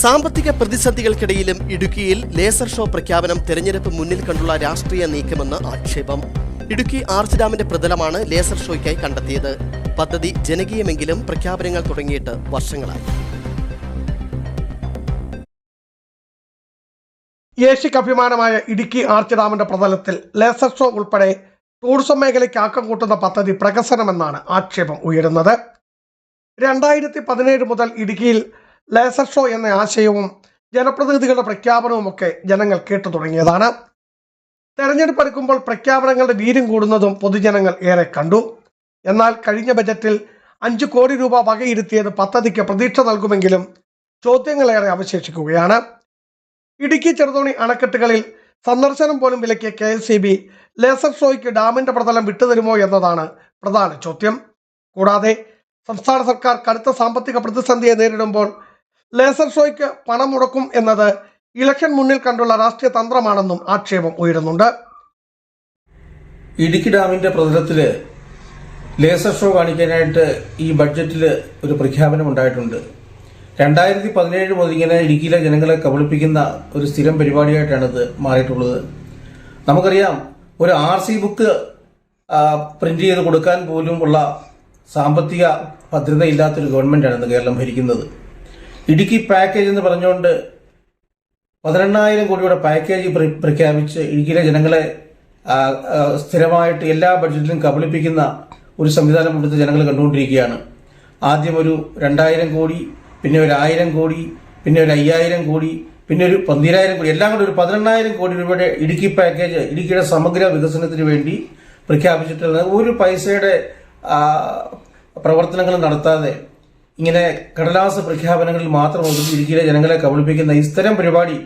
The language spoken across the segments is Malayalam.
സാമ്പത്തിക പ്രതിസന്ധികൾക്കിടയിലും ഇടുക്കിയിൽ ലേസർ ഷോ പ്രഖ്യാപനം തെരഞ്ഞെടുപ്പ് മുന്നിൽ കണ്ടുള്ള രാഷ്ട്രീയ നീക്കമെന്ന് ആക്ഷേപം. ഇടുക്കി ആർച്ച് ഡാമിന്റെ പ്രതലമാണ് ലേസർ ഷോയ്ക്കായി കണ്ടെത്തിയത്. പദ്ധതി ജനകീയമെങ്കിലും പ്രഖ്യാപനങ്ങൾ തുടങ്ങിയിട്ട് വർഷങ്ങളായി. ഏഷ്യക്ക് അഭിമാനമായ ഇടുക്കി ആർച്ച് ഡാമിന്റെ പ്രതലത്തിൽ ലേസർ ഷോ ഉൾപ്പെടെ ടൂറിസം മേഖലയ്ക്ക് ആക്കം കൂട്ടുന്ന പദ്ധതി പ്രകസനമെന്നാണ് ആക്ഷേപം ഉയരുന്നത്. രണ്ടായിരത്തി പതിനേഴ് മുതൽ ഇടുക്കിയിൽ ലേസർ ഷോ എന്ന ആശയവും ജനപ്രതിനിധികളുടെ പ്രഖ്യാപനവും ഒക്കെ ജനങ്ങൾ കേട്ടു തുടങ്ങിയതാണ്. തെരഞ്ഞെടുപ്പ് അടുക്കുമ്പോൾ പ്രഖ്യാപനങ്ങളുടെ വീര്യം കൂടുന്നതും പൊതുജനങ്ങൾ ഏറെ കണ്ടു. എന്നാൽ കഴിഞ്ഞ ബജറ്റിൽ അഞ്ച് കോടി രൂപ വകയിരുത്തിയത് പദ്ധതിക്ക് പ്രതീക്ഷ നൽകുമെങ്കിലും ചോദ്യങ്ങളേറെ അവശേഷിക്കുകയാണ്. ഇടുക്കി ചെറുതോണി അണക്കെട്ടുകളിൽ സന്ദർശനം പോലും വിലക്കിയ K S C B laser ഷോയ്ക്ക് ഡാമിന്റെ പ്രതലം വിട്ടുതരുമോ എന്നതാണ് പ്രധാന ചോദ്യം. കൂടാതെ സംസ്ഥാന സർക്കാർ കടുത്ത സാമ്പത്തിക പ്രതിസന്ധിയെ നേരിടുമ്പോൾ ലേസർ ഷോയ്ക്ക് പണം മുടക്കും എന്നത് ഇലക്ഷൻ മുന്നിൽ കണ്ടുള്ള രാഷ്ട്രീയ തന്ത്രമാണെന്നും ആക്ഷേപം ഉയരുന്നുണ്ട്. ഇടുക്കി ഡാമിന്റെ പ്രതലത്തിൽ ലേസർ ഷോ കാണിക്കാനായിട്ട് ഈ ബഡ്ജറ്റിൽ ഒരു പ്രഖ്യാപനം ഉണ്ടായിട്ടുണ്ട്. രണ്ടായിരത്തി പതിനേഴ് മുതൽ ഇങ്ങനെ ഇടുക്കിയിലെ ജനങ്ങളെ കബളിപ്പിക്കുന്ന ഒരു സ്ഥിരം പരിപാടിയായിട്ടാണ് ഇത് മാറിയിട്ടുള്ളത്. നമുക്കറിയാം ഒരു ആർ സി ബുക്ക് പ്രിന്റ് ചെയ്ത് കൊടുക്കാൻ പോലും ഉള്ള സാമ്പത്തിക ഭദ്രതയില്ലാത്തൊരു ഗവൺമെന്റാണ് ഇന്ന് കേരളം ഭരിക്കുന്നത്. ഇടുക്കി പാക്കേജ് എന്ന് പറഞ്ഞുകൊണ്ട് പതിനെണ്ണായിരം കോടിയുടെ പാക്കേജ് പ്ര- പ്രഖ്യാപിച്ച് ഇടുക്കിയിലെ ജനങ്ങളെ സ്ഥിരമായിട്ട് എല്ലാ ബഡ്ജറ്റിലും കബളിപ്പിക്കുന്ന ഒരു സംവിധാനം ഇവിടുത്തെ ജനങ്ങൾ കണ്ടുകൊണ്ടിരിക്കുകയാണ്. ആദ്യം ഒരു രണ്ടായിരം കോടി പിന്നെ ഒരു ആയിരം കോടി പിന്നെ ഒരു അയ്യായിരം കോടി പിന്നെ ഒരു പന്തിരായിരം കോടി എല്ലാം കൂടി ഒരു പതിനെണ്ണായിരം കോടി രൂപയുടെ ഇടുക്കി പാക്കേജ് ഇടുക്കിയുടെ സമഗ്ര വികസനത്തിന് വേണ്ടി പ്രഖ്യാപിച്ചിട്ടുള്ളത്. ഒരു പൈസയുടെ പ്രവർത്തനങ്ങൾ നടത്താതെ ഇങ്ങനെ കടലാസ് പ്രഖ്യാപനങ്ങളിൽ മാത്രം ഒതുക്കി ഇടുക്കിയിലെ ജനങ്ങളെ കബളിപ്പിക്കുന്ന ഇത്തരം പരിപാടി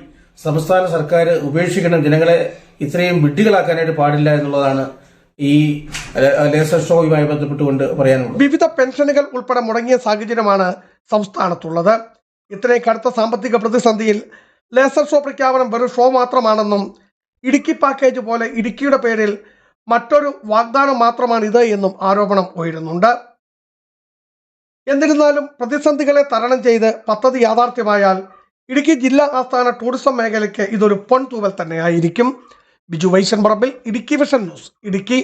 സംസ്ഥാന സർക്കാർ ഉപേക്ഷിക്കണം. ജനങ്ങളെ ഇത്രയും വിഡ്ഢികളാക്കാനായിട്ട് പാടില്ല എന്നുള്ളതാണ് ഈ ലേസർ ഷോയുമായി ബന്ധപ്പെട്ടുകൊണ്ട് പറയാനുള്ളത്. വിവിധ പെൻഷനുകൾ ഉൾപ്പെടെ മുടങ്ങിയ സാഹചര്യമാണ് സംസ്ഥാനത്തുള്ളത്. ഇത്രയും കടുത്ത സാമ്പത്തിക പ്രതിസന്ധിയിൽ ലേസർ ഷോ പ്രഖ്യാപനം വെറും ഷോ മാത്രമാണെന്നും ഇടുക്കി പാക്കേജ് പോലെ ഇടുക്കിയുടെ പേരിൽ മറ്റൊരു വാഗ്ദാനം മാത്രമാണിത് എന്നും ആരോപണം ഉയരുന്നുണ്ട്. എന്നിരുന്നാലും പ്രതിസന്ധികളെ തരണം ചെയ്ത് പദ്ധതി യാഥാർത്ഥ്യമായാൽ ഇടുക്കി ജില്ലാ ആസ്ഥാന ടൂറിസം മേഖലയ്ക്ക് ഇതൊരു പൊൻതൂവൽ തന്നെയായിരിക്കും. Biju Vaishan Parambil Idukki vision news Idukki.